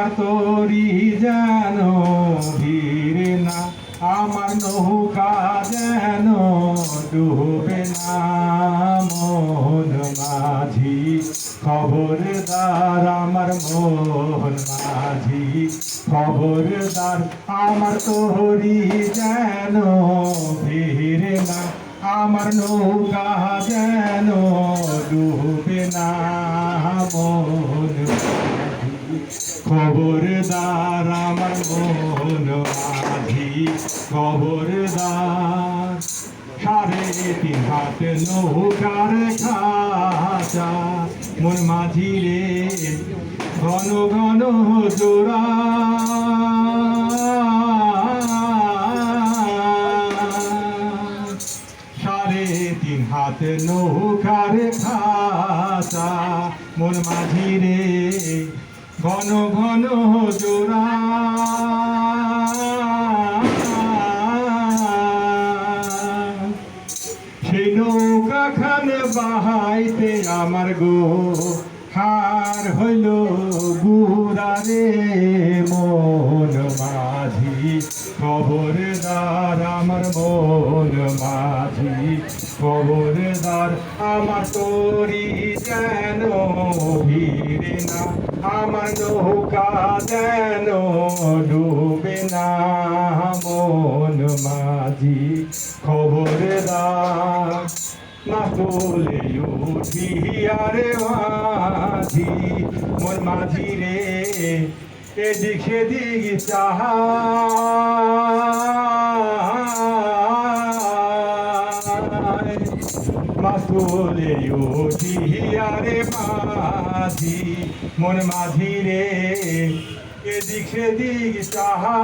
আমার তরি যেন ভিড়ে না, আমার নৌকা যেন ডুবে না। মোহন মাঝি, খবরদার আমার মোহন মাঝি, খবরদার আমার তরি যেন ভিড়ে না, আমার নৌকা যেন ডুবে না মোহন মাঝি খবরদার আমার মন মাঝি খবরদার। সাড়ে তিন হাত নৌকার খাঁচা, মন মাঝি রে, ঘন ঘন জোড়া। সাড়ে তিন হাত নৌকার খাঁচা, মন মাঝি রে ঘন ঘন জোড়া। বাহাইতে আমার গো হার হইল গুড়ারে মন মাঝি। খবরদার আমার মন মাঝি। খবরদার আমার তরি যেন ভিড়ে না, আমার নৌকা যেন ডুবে না, মন মাঝি। খবরদার না তোলে উঠি আরে মাঝি, মন মাঝি রে এদিক সেদিক চাহা মাতুলে উঠি আরে মাঝি, মন মাঝি রে। এদিক সেদিক চাহা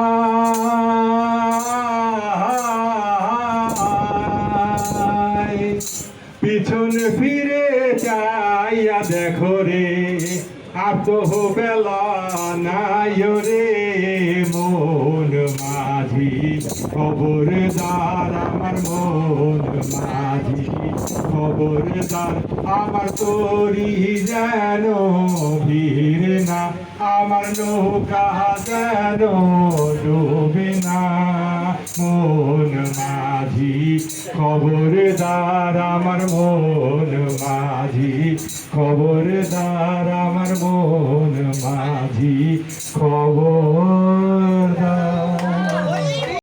পিছন ফিরে চাইয়া দেখো রে তো বেলা নাই রে মন মাঝি। খবরদার আমার মন মাঝি। খবরদার আমার তরি যেন ভিড় না, আমার নৌকা যেন ডুবে না। মন মাঝি খবরদার আমার মন মাঝি খবরদার আমার মন মাঝি খবর